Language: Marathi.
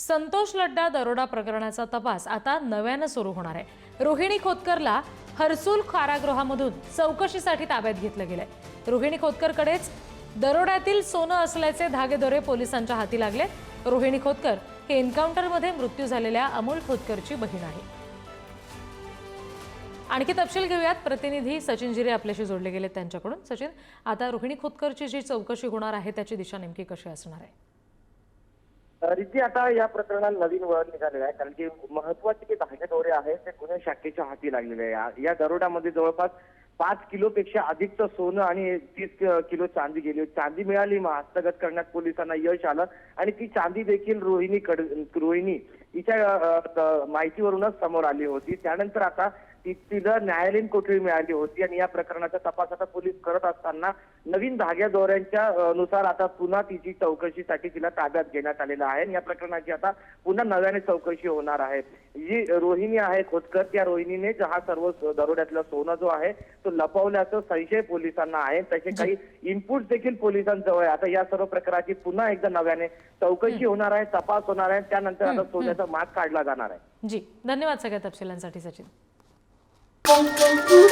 संतोष लड्डा दरोडा प्रकरणाचा तपास आता नव्यानं सुरू होणार आहे. रोहिणी खोतकरला हर्सूल कारागृहामधून चौकशीसाठी ताब्यात घेतलं गेलंय. रोहिणी खोतकरकडेच दरोड्यातील सोनं असल्याचे धागेदोरे पोलिसांच्या हाती लागले. रोहिणी खोतकर हे एन्काउंटरमध्ये मृत्यू झालेल्या अमोल खोतकरची बहीण आहे. आणखी तपशील घेऊयात. प्रतिनिधी सचिन जिरे आपल्याशी जोडले गेले त्यांच्याकडून. सचिन आता रोहिणी खोतकरची जी चौकशी होणार आहे त्याची दिशा नेमकी कशी असणार आहे? रिद्धी आता या प्रकरणात नवीन वळण निघालेलं आहे. कारण की महत्त्वाचे जे धागेदोरे आहेत ते गुन्हे शाखेच्या हाती लागलेले आहे. या- या दरोड्यामध्ये जवळपास पाच किलोपेक्षा अधिकचं सोनं आणि तीस किलो चांदी गेली. होती. चांदी मिळाली मग हस्तगत करण्यात पोलिसांना यश आलं आणि ती चांदी देखील रोहिणी कड रोहिणी हिच्या माहितीवरूनच समोर आली होती. त्यानंतर आता ती तिला न्यायालयीन कोठडी मिळाली होती आणि या प्रकरणाचा तपास आता पोलीस करत असताना नवीन धाग्या दोऱ्यांच्या अ, नुसार आता पुन्हा तिची चौकशीसाठी तिला ताब्यात घेण्यात आलेलं आहे आणि या प्रकरणाची आता पुन्हा नव्याने चौकशी होणार आहे. जी रोहिणी आहे खोतकर त्या रोहिणीने हा सर्व दरोड्यातला सोनं जो आहे तो लपवल्याचं संशय पोलिसांना आहे. तसे काही इनपुट देखील पोलिसांजवळ आहे. आता या सर्व प्रकाराची पुन्हा एकदा नव्याने चौकशी होणार आहे तपास होणार आहे. त्यानंतर आता सोन्याचा माग काढला जाणार आहे. जी धन्यवाद सगळ्या तपशिलांसाठी सचिन. Boom, boom, boom.